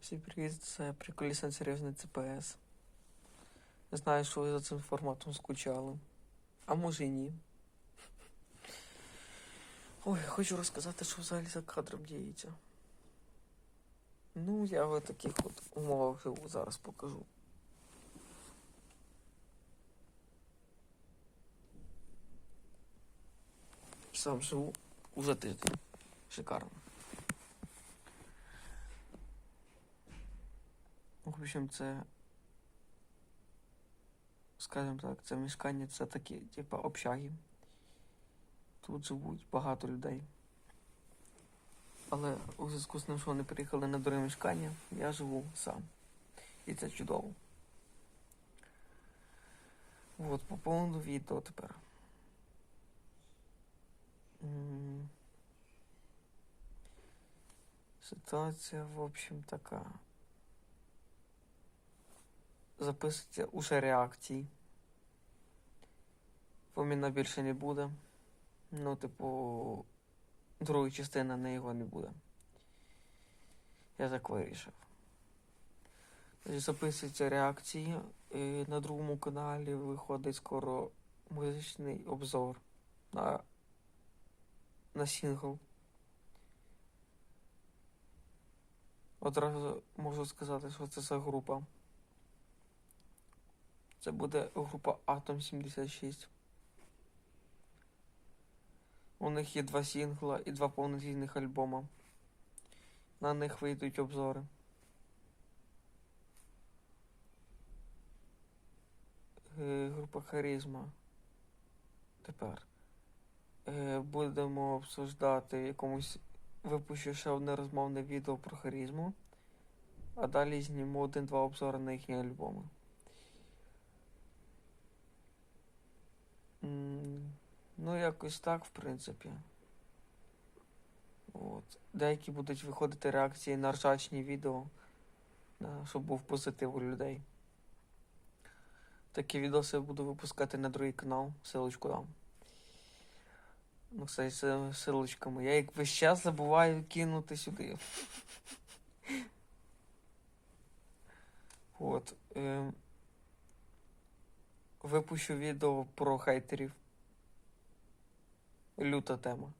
Всім привіт, це приколісно серйозний ЦПС. Знаю, що ви за цим форматом скучали. А може і ні. Ой, хочу розказати, що взагалі за кадром діється. Ну, я в таких от умовах живу, зараз покажу. Сам живу уже тиждень. Шикарно. В общем, це, скажімо так, це мешкання, це такі, типа, общаги. Тут живуть багато людей. Але у зв'язку з тим, що вони приїхали на друге мешкання, я живу сам. І це чудово. От, по поводу відео тепер. Ситуація, в общем, така. Записуйте уже реакції. Фоміна більше не буде. Ну, типу, другої частини на його не буде. Я так вирішив. Записуйте реакції. І на другому каналі виходить скоро музичний обзор на, на сингл. Одразу можу сказати, що це за група. Це буде група Atom 76. У них є два сінгла і два повноцінних альбома. На них вийдуть обзори. Е, Група Харизма. Тепер. Е, Будемо обсуждати в якомусь випущу ще одне розмовне відео про харизму. А далі зніму один-два обзори на їхні альбоми. Ну, якось так, в принципі. От. Деякі будуть виходити реакції на ржачні відео, щоб був позитив у людей. Такі відоси буду випускати на другий канал, силочку дам. Ну, кстати, з силочками. Я їх весь час забуваю кинути сюди. От. Е, випущу відео про хейтерів. Люта тема.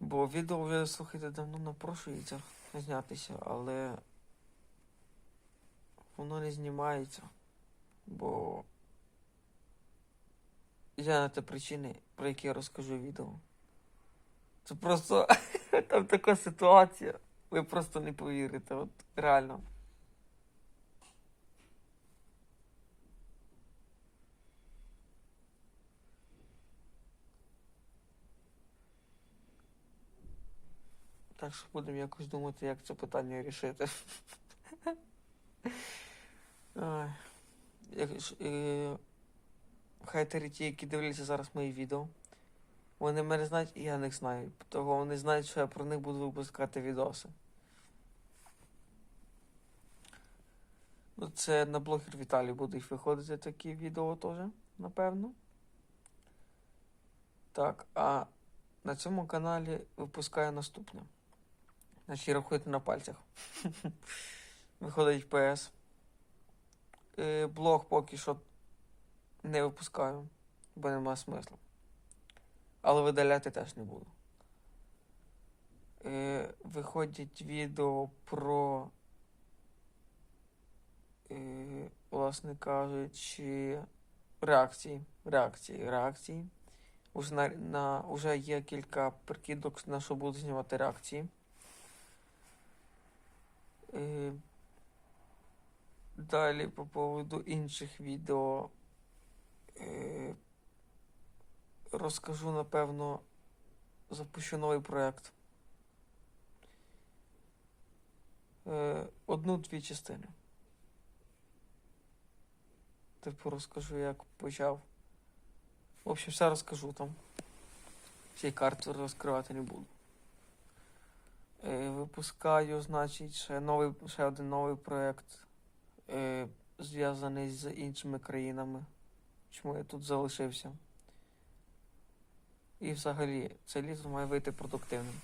Бо відео вже, слухайте, давно напрошується знятися, але воно не знімається. Бо я на те причини, про які я розкажу відео. Це просто там така ситуація. Ви просто не повірите, от реально. Так що будемо якось думати, як це питання рішити. Е, Хайтери ті, які дивляться зараз мої відео. Вони мене знають, і я них знаю. Того вони знають, що я про них буду випускати відоси. Ну, це на блогер Віталій будуть виходити такі відео теж, напевно. Так, а на цьому каналі випускаю наступне. Значить, рахуйте на пальцях. Виходить PS. Е, блог поки що не випускаю, бо нема смислу. Але видаляти теж не буду. Е, виходять відео про, е, власне кажучи, реакції. Реакції, реакції. Уже, на, на, уже є кілька прикидок, на що буду знімати реакції. Е, Далі по поводу інших відео е, розкажу, напевно, запущу новий проєкт. Е, Одну-дві частини. Типу розкажу, як почав. В общем, все розкажу там. Всі карти розкривати не буду. Е, Випускаю, значить, ще, новий, ще один новий проєкт е, зв'язаний з іншими країнами. Чому я тут залишився? І взагалі це літо має вийти продуктивним.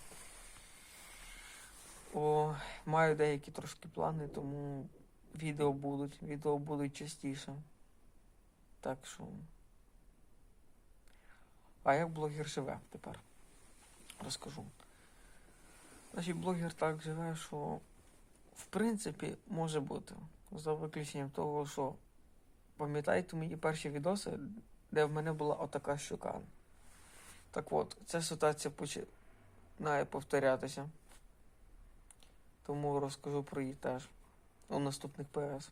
О, маю деякі трошки плани, тому відео будуть. Відео будуть частіше. Так що. А як блогер живе тепер? Розкажу. Значить, блогер так живе, що в принципі може бути. За виключенням того, що пам'ятаєте мої перші відоси, де в мене була отака щука. Так от, ця ситуація починає повторятися. Тому розкажу про її теж у наступних ПС.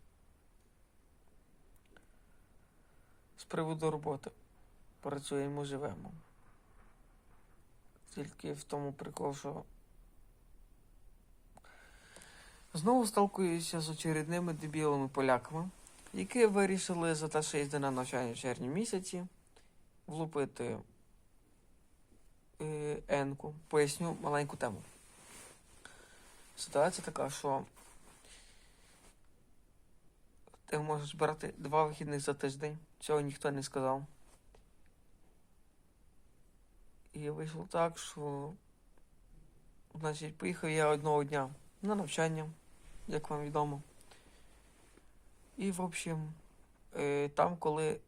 З приводу роботи. Працюємо, живемо. Тільки в тому прикол, що знову сталкуюся з очередними дебілими поляками, які вирішили за те, що їзди на навчання в червні місяці влупити е, енку. Поясню маленьку тему. Ситуація така, що ти можеш брати два вихідних за тиждень. Цього ніхто не сказав. І вийшло так, що значить, поїхав я одного дня на навчання, як вам відомо. І, в общем, е, там, коли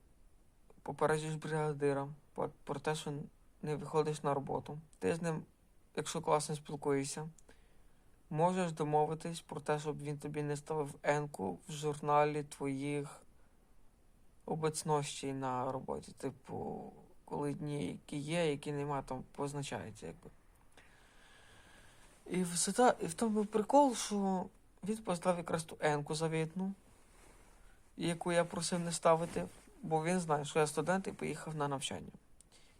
попереджуєш бригадира про, те, що не виходиш на роботу, ти з ним, якщо класно спілкуєшся, можеш домовитись про те, щоб він тобі не ставив енку в журналі твоїх обецностей на роботі. Типу, коли дні, які є, які нема, там позначається, якби. І в, і в тому прикол, що він поставив якраз ту енку завітну, яку я просив не ставити, бо він знає, що я студент і поїхав на навчання.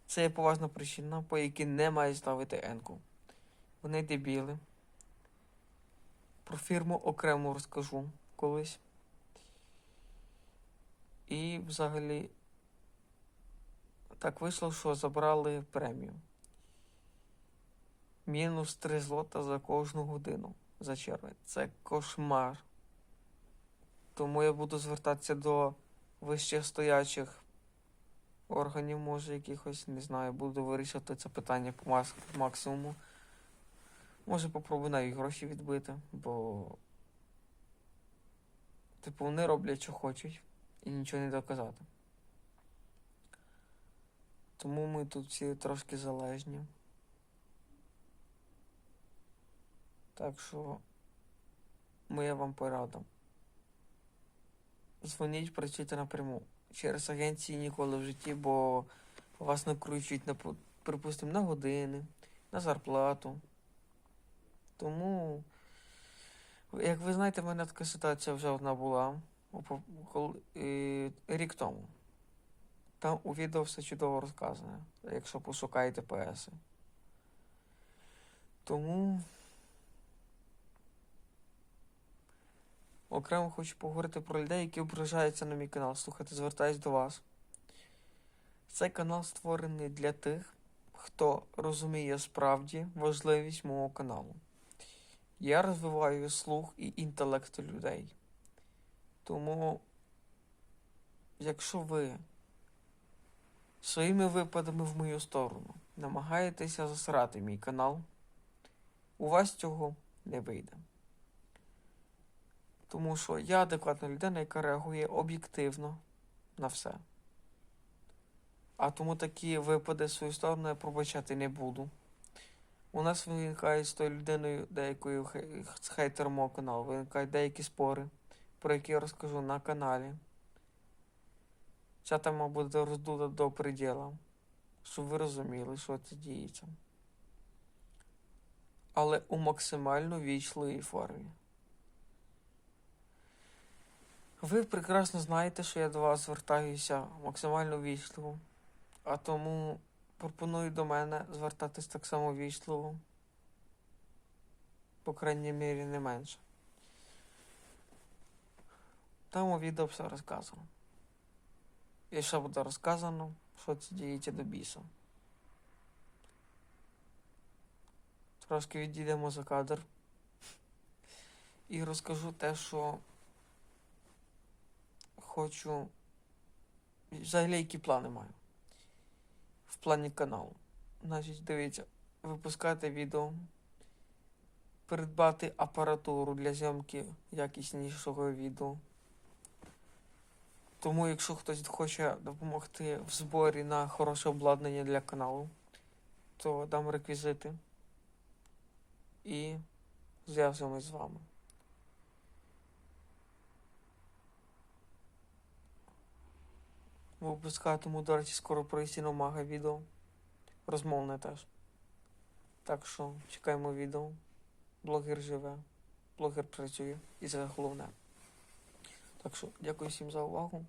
Це є поважна причина, по якій не має ставити енку. Вони дебіли. Про фірму окремо розкажу колись. І взагалі так вийшло, що забрали премію. Мінус 3 злота за кожну годину за червень. Це кошмар. Тому я буду звертатися до вище стоячих органів, може, якихось, не знаю, буду вирішувати це питання по максимуму. Може, попробую навіть гроші відбити, бо. Типу, вони роблять, що хочуть, і нічого не доказати. Тому ми тут всі трошки залежні. Так що моя вам порада. Дзвоніть, працюйте напряму. Через агенції ніколи в житті, бо вас накручують, на, припустимо, на години, на зарплату. Тому, як ви знаєте, в мене така ситуація вже одна була е, рік тому. Там у відео все чудово розказане, якщо пошукаєте ПСи. Тому окремо хочу поговорити про людей, які ображаються на мій канал. Слухайте, звертаюсь до вас. Цей канал створений для тих, хто розуміє справді важливість мого каналу. Я розвиваю слух і інтелект людей. Тому, якщо ви своїми випадами в мою сторону намагаєтеся засрати мій канал, у вас цього не вийде. Тому що я адекватна людина, яка реагує об'єктивно на все. А тому такі випади свою сторону я пробачати не буду. У нас виникають з тою людиною, деякою з хейтером мого каналу, виникають деякі спори, про які я розкажу на каналі. Ця тема буде роздута до приділа, щоб ви розуміли, що це діється. Але у максимально вічливій формі. Ви прекрасно знаєте, що я до вас звертаюся максимально вічливо, а тому пропоную до мене звертатись так само вічливо. По крайній мірі не менше. Там у відео все розказано. І ще буде розказано, що це діється до біса. Трошки відійдемо за кадр. І розкажу те, що хочу. Взагалі, які плани маю. В плані каналу. Значить, дивіться, випускати відео придбати апаратуру для зйомки якіснішого відео. Тому, якщо хтось хоче допомогти в зборі на хороше обладнання для каналу, то дам реквізити і зв'язуємось з вами. Випускатиму, до речі, скоро про істину мага відео. Розмовне теж. Так що чекаємо відео. Блогер живе, блогер працює і це головне. Так що дякую всім за увагу.